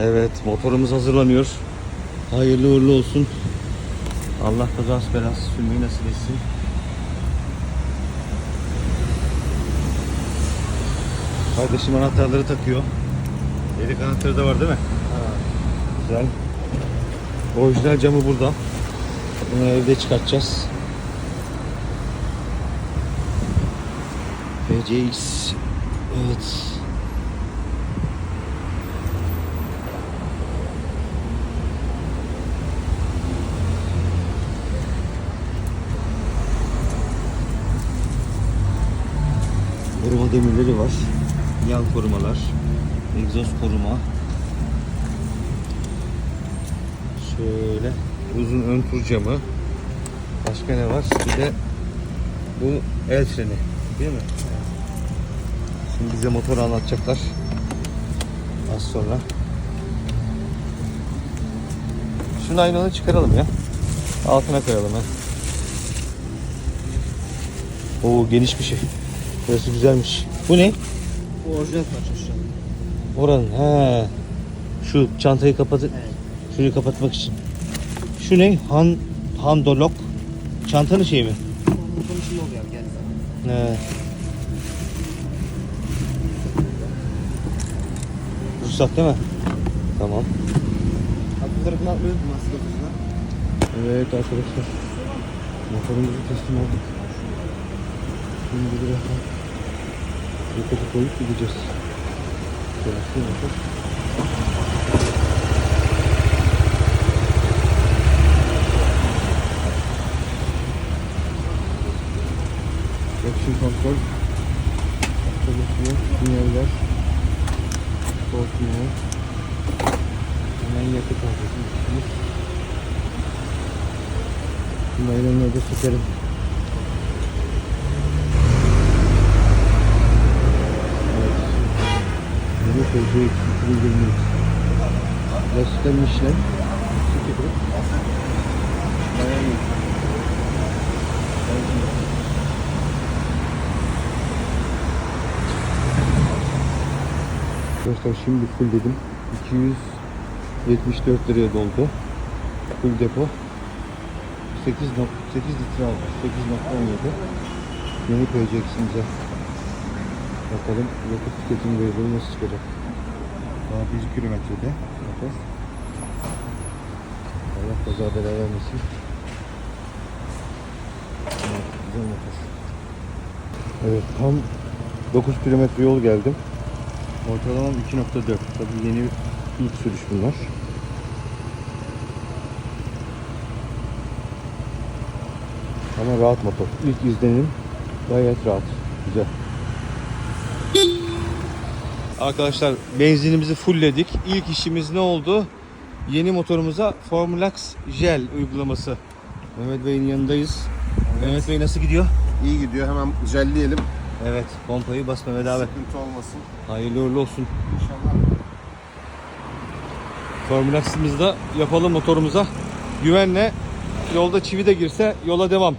Evet motorumuz hazırlanıyor. Hayırlı uğurlu olsun. Allah kazası belası sürmeyi nasip etsin. Kardeşim anahtarları takıyor. Yedek anahtarı da var değil mi? Güzel. Orijinal camı burada. Bunu evde çıkartacağız. PCX. Evet. Koruma demirleri var. Yan korumalar. Egzoz koruma. Şöyle uzun ön tur camı. Başka ne var? Bir de bu el freni. Değil mi? Şimdi bize motoru anlatacaklar. Az sonra. Şu naylonu çıkaralım ya. Altına koyalım ha. Oo geniş bir şey. Burası güzelmiş. Bu ne? Bu orijinal parça şu an. Oranın. He. Şu çantayı kapatı Evet. şunu kapatmak için. Şu ne? Han Handolok. Çantanın şeyi mi? Bu konuşma oluyor zaman. He. Ruhsat değil mi? Tamam. Abi bu tarafını atlıyoruz maske kızına. Evet arkadaşlar. Motorumuzu teslim aldık. Şimdi biraz yakıtı koyup gideceğiz. Çalışıyor motor. Action kontrol. Çalışıyor. Sinyaller. Korkmuyor. Hemen yakıt alacağız. Naylonları da sökerim. Evet. PCX 2023. Lastikler Michelin. Sıkı Bayağı iyi. Arkadaşlar şimdi full dedim. 274 liraya doldu. Full depo. 8, nok- 8 litre almış. 8.17. Yeni PCX'imize. Bakalım yakıt tüketimi verileri nasıl çıkacak. Daha 1 kilometrede. Motor. Allah kaza bela vermesin. Evet, güzel motor. Evet tam 9 kilometre yol geldim. Ortalamam 2.4. Tabii yeni ilk sürüş bunlar. Ama rahat motor. İlk izlenim gayet rahat. Güzel. Arkadaşlar benzinimizi fullledik. İlk işimiz ne oldu? Yeni motorumuza Formulax Gel uygulaması. Mehmet Bey'in yanındayız. Mehmet Bey nasıl gidiyor? İyi gidiyor. Hemen jelleyelim. Evet, pompayı bas Mehmet abi. Sıkıntı olmasın. Hayırlı uğurlu olsun. İnşallah. Formulax'ımızı da yapalım motorumuza. Güvenle yolda çivi de girse yola devam.